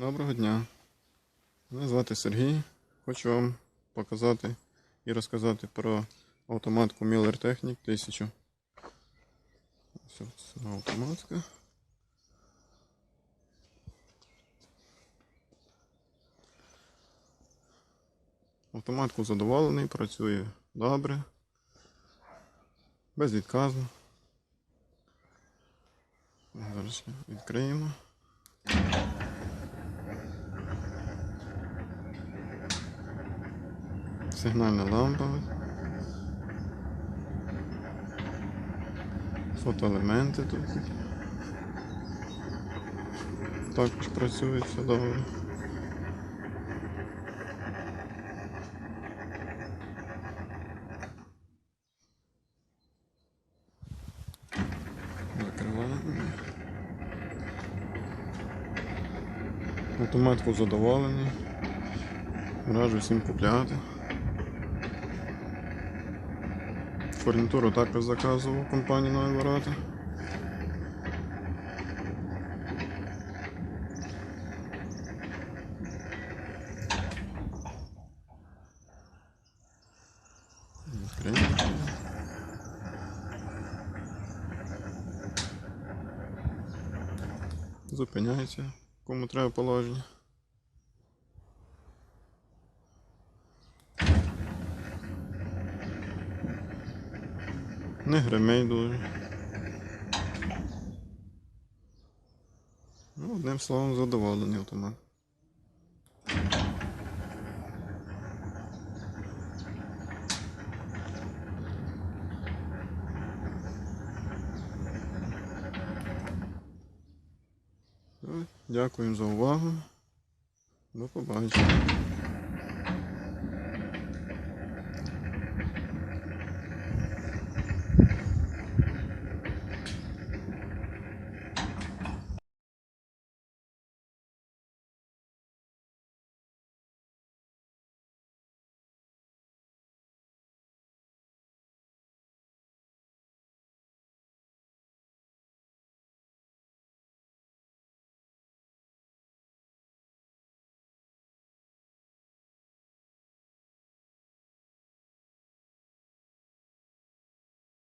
Доброго дня. Мене звати Сергій. Хочу вам показати і розказати про автоматку Miller Technic 1000. Ось це автоматка. Автоматку задоволений, працює добре, безвідказно. Зараз відкриємо. Сигнальна лампа. Фотоелементи тут. Також працюють все добре. Закриваємо. Автоматку задоволений. Раджу всім купляти. Фурнітуру також заказував у компанії Нові Ворота. Зупиняється, кому треба положення. Не гримей дуже. Ну, одним словом, задоволений автомат. Дякую за увагу. До побачення.